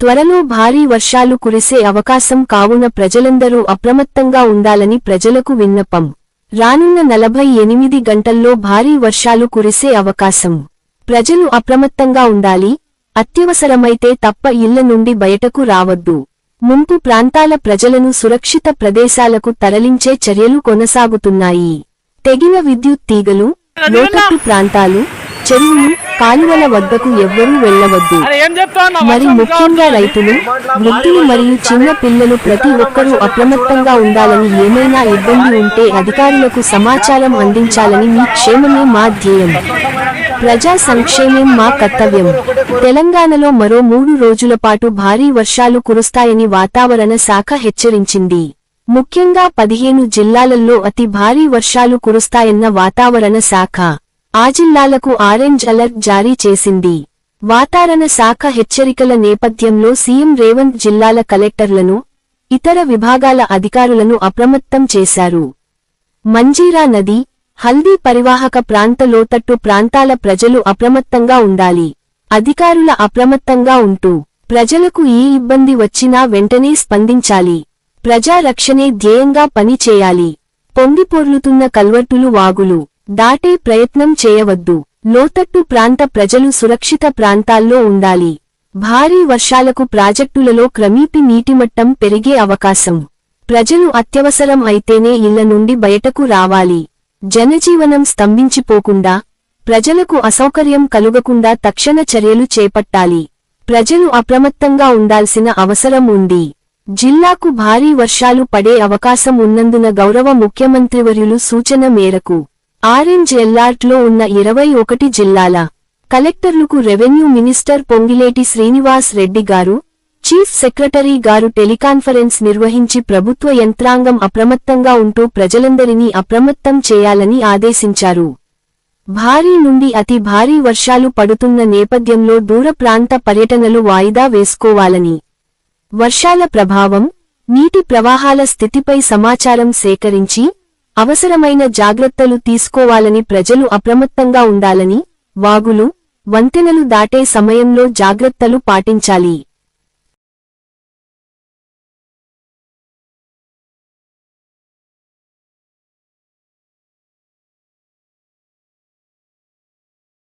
త్వరలో భారీ వర్షాలు కురిసే అవకాశం కావున ప్రజలందరూ అప్రమత్తంగా ఉండాలని ప్రజలకు విన్నపం. రానున్న నలభై ఎనిమిది గంటల్లో భారీ వర్షాలు కురిసే అవకాశం. ప్రజలు అప్రమత్తంగా ఉండాలి అత్యవసరమైతే తప్ప ఇళ్ళ నుండి బయటకు రావద్దు. ముంపు ప్రాంతాల ప్రజలను సురక్షిత ప్రదేశాలకు తరలించే చర్యలు కొనసాగుతున్నాయి. తెగిన విద్యుత్ తీగలు లోతట్టు ప్రాంతాలు చెరువులు కాలువల వద్దకు ఎవ్వరూ చెప్తావు మరి ముఖ్యంగా రైతులు వృద్ధులు మరియు చిన్న పిల్లలు ప్రతి ఒక్కరూ అప్రమత్తంగా ఉండాలని ఏమైనా ఇబ్బంది ఉంటే అధికారులకు సమాచారం అందించాలని మీ క్షేమమే మా ధ్యేయం. ప్రజా సంక్షేమం మా కర్తవ్యం. తెలంగాణలో మరో మూడు రోజుల పాటు భారీ వర్షాలు కురుస్తాయని వాతావరణ శాఖ హెచ్చరించింది. ముఖ్యంగా పదిహేను జిల్లాలలో అతి భారీ వర్షాలు కురుస్తాయన్న వాతావరణ శాఖ. ఆ జిల్లాలకు ఆరెంజ్ అలర్ట్ జారీ చేసింది. వాతావరణ శాఖ హెచ్చరికల నేపథ్యంలో సీఎం రేవంత్ జిల్లాల కలెక్టర్లను ఇతర విభాగాల అధికారులను అప్రమత్తం చేశారు. మంజీరా నది హల్దీ పరివాహక ప్రాంత లోతట్టు ప్రాంతాల ప్రజలు అప్రమత్తంగా ఉండాలి. అధికారుల అప్రమత్తంగా ఉంటూ ప్రజలకు ఏ ఇబ్బంది వచ్చినా వెంటనే స్పందించాలి. ప్రజారక్షణే ధ్యేయంగా పనిచేయాలి. పొంగిపొర్లుతున్న కల్వర్టులు వాగులు. దాటే ప్రయత్నం చేయవద్దు. లోతట్టు ప్రాంత ప్రజలు సురక్షిత ప్రాంతాల్లో ఉండాలి. భారీ వర్షాలకు ప్రాజెక్టులలో క్రమీపి నీటిమట్టం పెరిగే అవకాశం. ప్రజలు అత్యవసరం అయితేనే ఇళ్ళ నుండి బయటకు రావాలి. జనజీవనం స్తంభించిపోకుండా ప్రజలకు అసౌకర్యం కలుగకుండా తక్షణ చర్యలు చేపట్టాలి. ప్రజలు అప్రమత్తంగా ఉండాల్సిన అవసరం ఉంది. జిల్లాకు భారీ వర్షాలు పడే అవకాశం ఉన్నందున గౌరవ ముఖ్యమంత్రివర్యులు సూచన మేరకు ఆరెంజ్ ఎల్లార్ట్లో ఉన్న ఇరవై ఒకటి జిల్లాల కలెక్టర్లకు revenue minister Ponguleti Srinivas Reddy garu chief secretary గారు టెలికాన్ఫరెన్స్ నిర్వహించి ప్రభుత్వ యంత్రాంగం అప్రమత్తంగా ఉంటూ ప్రజలందరినీ అప్రమత్తం చేయాలని ఆదేశించారు. భారీ నుండి అతి భారీ వర్షాలు పడుతున్న నేపథ్యంలో దూర ప్రాంత పర్యటనలు వాయిదా వేసుకోవాలని. వర్షాల ప్రభావం నీటి ప్రవాహాల స్థితిపై సమాచారం సేకరించి అవసరమైన జాగ్రత్తలు తీసుకోవాలని ప్రజలు అప్రమత్తంగా ఉండాలని వాగులు వంతెనలు దాటే సమయంలో జాగ్రత్తలు పాటించాలి.